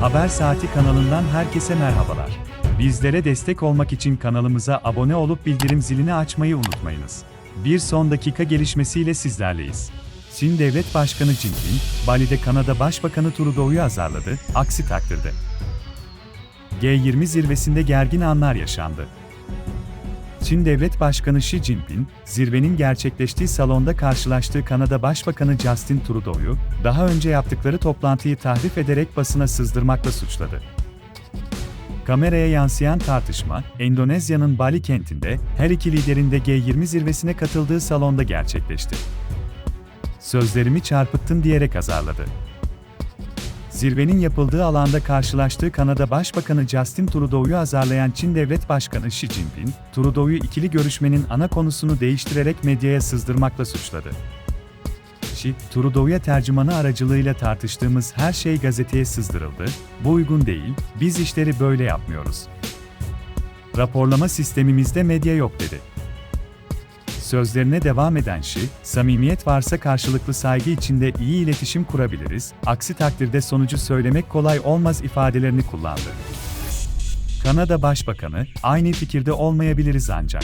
Haber Saati kanalından herkese merhabalar. Bizlere destek olmak için kanalımıza abone olup bildirim zilini açmayı unutmayınız. Bir son dakika gelişmesiyle sizlerleyiz. Çin Devlet Başkanı Jinping, Bali'de Kanada Başbakanı Trudeau'yu azarladı, aksi takdirde. G20 zirvesinde gergin anlar yaşandı. Çin Devlet Başkanı Xi Jinping, zirvenin gerçekleştiği salonda karşılaştığı Kanada Başbakanı Justin Trudeau'yu, daha önce yaptıkları toplantıyı tahrif ederek basına sızdırmakla suçladı. Kameraya yansıyan tartışma, Endonezya'nın Bali kentinde, her iki liderin de G20 zirvesine katıldığı salonda gerçekleşti. Sözlerimi çarpıttın diyerek azarladı. Zirvenin yapıldığı alanda karşılaştığı Kanada Başbakanı Justin Trudeau'yu azarlayan Çin Devlet Başkanı Xi Jinping, Trudeau'yu ikili görüşmenin ana konusunu değiştirerek medyaya sızdırmakla suçladı. Xi, Trudeau'ya tercümanı aracılığıyla tartıştığımız her şey gazeteye sızdırıldı, bu uygun değil, biz işleri böyle yapmıyoruz. Raporlama sistemimizde medya yok dedi. Sözlerine devam eden Şi, samimiyet varsa karşılıklı saygı içinde iyi iletişim kurabiliriz, aksi takdirde sonucu söylemek kolay olmaz ifadelerini kullandı. Kanada Başbakanı, aynı fikirde olmayabiliriz ancak.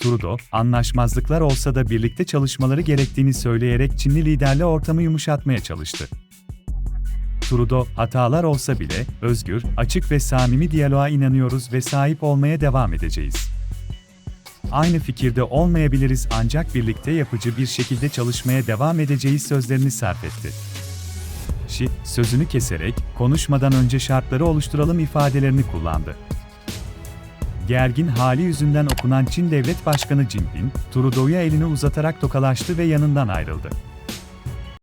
Trudeau, anlaşmazlıklar olsa da birlikte çalışmaları gerektiğini söyleyerek Çinli liderle ortamı yumuşatmaya çalıştı. Trudeau, hatalar olsa bile, özgür, açık ve samimi diyaloğa inanıyoruz ve sahip olmaya devam edeceğiz. Aynı fikirde olmayabiliriz ancak birlikte yapıcı bir şekilde çalışmaya devam edeceğiz sözlerini sarf etti. Şi, sözünü keserek, konuşmadan önce şartları oluşturalım ifadelerini kullandı. Gergin hali yüzünden okunan Çin Devlet Başkanı Jinping, Trudeau'ya elini uzatarak tokalaştı ve yanından ayrıldı.